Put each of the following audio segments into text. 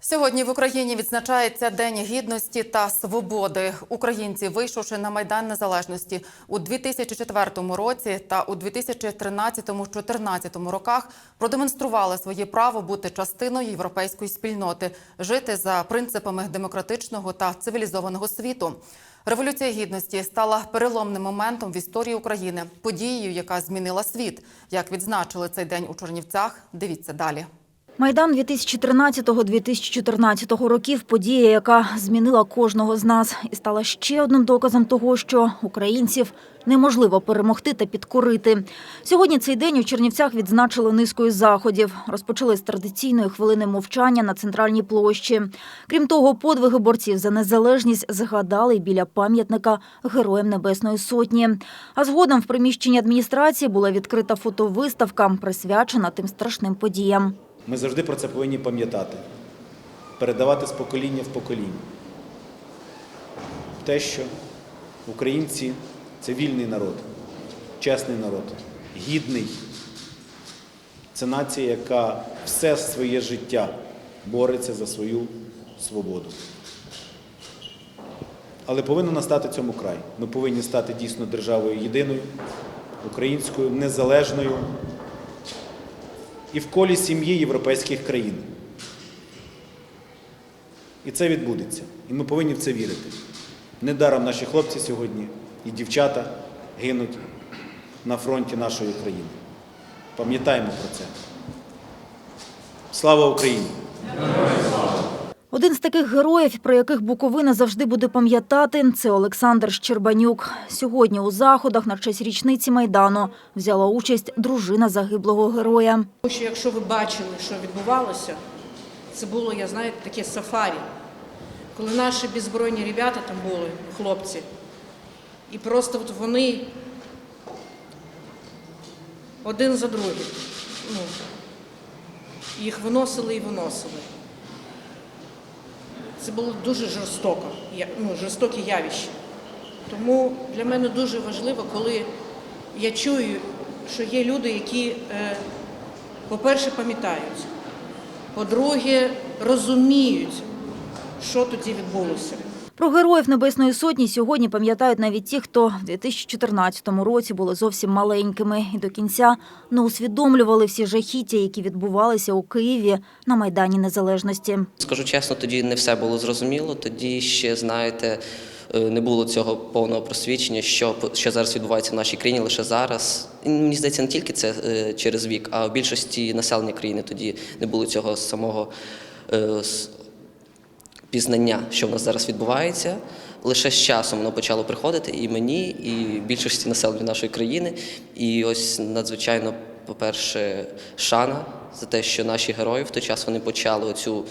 Сьогодні в Україні відзначається День гідності та свободи. Українці, вийшовши на майдан незалежності у 2004 році та у 2013-2014 роках, продемонстрували своє право бути частиною європейської спільноти, жити за принципами демократичного та цивілізованого світу. Революція гідності стала переломним моментом в історії України, подією, яка змінила світ. Як відзначили цей день у Чернівцях, дивіться далі. Майдан 2013-2014 років – подія, яка змінила кожного з нас і стала ще одним доказом того, що українців неможливо перемогти та підкорити. Сьогодні цей день у Чернівцях відзначили низкою заходів. Розпочали з традиційної хвилини мовчання на центральній площі. Крім того, подвиги борців за незалежність згадали біля пам'ятника Героям Небесної Сотні. А згодом в приміщенні адміністрації була відкрита фотовиставка, присвячена тим страшним подіям. Ми завжди про це повинні пам'ятати, передавати з покоління в покоління. Те, що українці це вільний народ, чесний народ, гідний. Це нація, яка все своє життя бореться за свою свободу. Але повинно настати цьому край. Ми повинні стати дійсно державою єдиною, українською, незалежною і в колі сім'ї європейських країн. І це відбудеться. І ми повинні в це вірити. Недаром наші хлопці сьогодні і дівчата гинуть на фронті нашої країни. Пам'ятаємо про це. Слава Україні! Один з таких героїв, про яких Буковина завжди буде пам'ятати, це Олександр Щербанюк. Сьогодні у заходах на честь річниці Майдану взяла участь дружина загиблого героя. Що якщо ви бачили, що відбувалося, це було, я знаю, таке сафарі, коли наші беззбройні ребята там були, хлопці, і просто от вони один за другим, ну, їх виносили і виносили. Це було дуже жорстоко, ну, жорстоке явище. Тому для мене дуже важливо, коли я чую, що є люди, які, е, по-перше, пам'ятають, по-друге, розуміють, що тоді відбулося. Про героїв Небесної Сотні сьогодні пам'ятають навіть ті, хто в 2014 році були зовсім маленькими і до кінця не усвідомлювали всі жахіття, які відбувалися у Києві на Майдані Незалежності. Скажу чесно, тоді не все було зрозуміло. Тоді ще, знаєте, е, не було цього повного просвідчення, що, що зараз відбувається в нашій країні лише зараз. І мені здається, не тільки це е, через вік, а в більшості населення країни тоді не було цього самого е, пізнання, що в нас зараз відбувається. Лише з часом воно почало приходити і мені, і більшості населення нашої країни. І ось надзвичайно, по-перше, шана за те, що наші герої в той час вони почали цю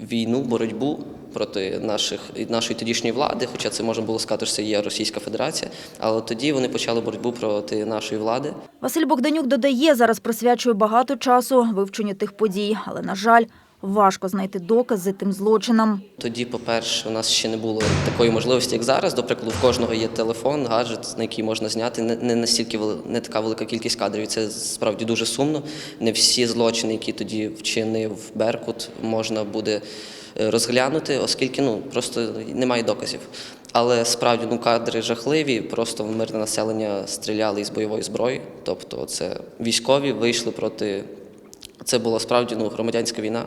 війну, боротьбу проти наших нашої тодішньої влади. Хоча це можна було сказати, що це є Російська Федерація, але тоді вони почали боротьбу проти нашої влади. Василь Богданюк додає, зараз присвячує багато часу вивченню тих подій, але, на жаль, важко знайти докази тим злочинам. Тоді, по-перше, у нас ще не було такої можливості, як зараз. До прикладу, в кожного є телефон, гаджет, на який можна зняти. Не, настільки не така велика кількість кадрів. Це справді дуже сумно. Не всі злочини, які тоді вчинив Беркут, можна буде е, розглянути, оскільки ну просто немає доказів. Але справді ну кадри жахливі. Просто в мирне населення стріляли із бойової зброї. Тобто, це військові вийшли проти. Це була справді ну, громадянська війна,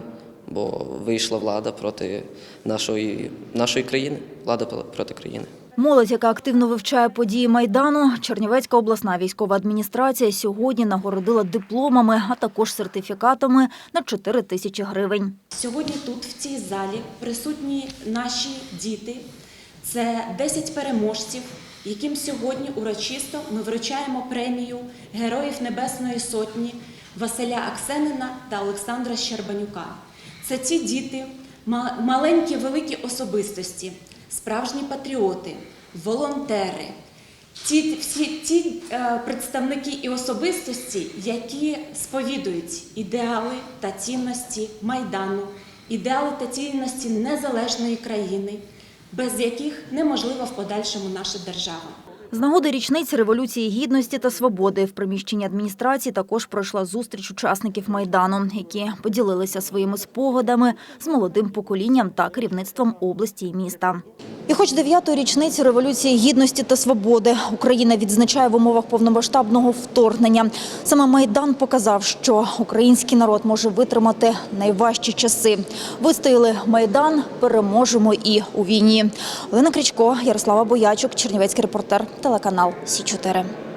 бо вийшла влада проти нашої, нашої країни, влада проти країни. Молодь, яка активно вивчає події Майдану, Чернівецька обласна військова адміністрація сьогодні нагородила дипломами, а також сертифікатами на 4 тисячі гривень. Сьогодні тут, в цій залі, присутні наші діти. Це 10 переможців, яким сьогодні урочисто ми вручаємо премію Героїв Небесної Сотні Василя Аксенина та Олександра Щербанюка. Це ті діти, маленькі великі особистості, справжні патріоти, волонтери, ті, всі ті е, представники і особистості, які сповідують ідеали та цінності Майдану, ідеали та цінності незалежної країни, без яких неможлива в подальшому наша держава. З нагоди річниці Революції Гідності та Свободи в приміщенні адміністрації також пройшла зустріч учасників Майдану, які поділилися своїми спогадами з молодим поколінням та керівництвом області і міста. І хоч дев'ятої річниці Революції Гідності та Свободи Україна відзначає в умовах повномасштабного вторгнення. Саме Майдан показав, що український народ може витримати найважчі часи. Вистояли Майдан, переможемо і у війні. Олена Крічко, Ярослава Боячук, Чернівецький репортер, телеканал Сі 4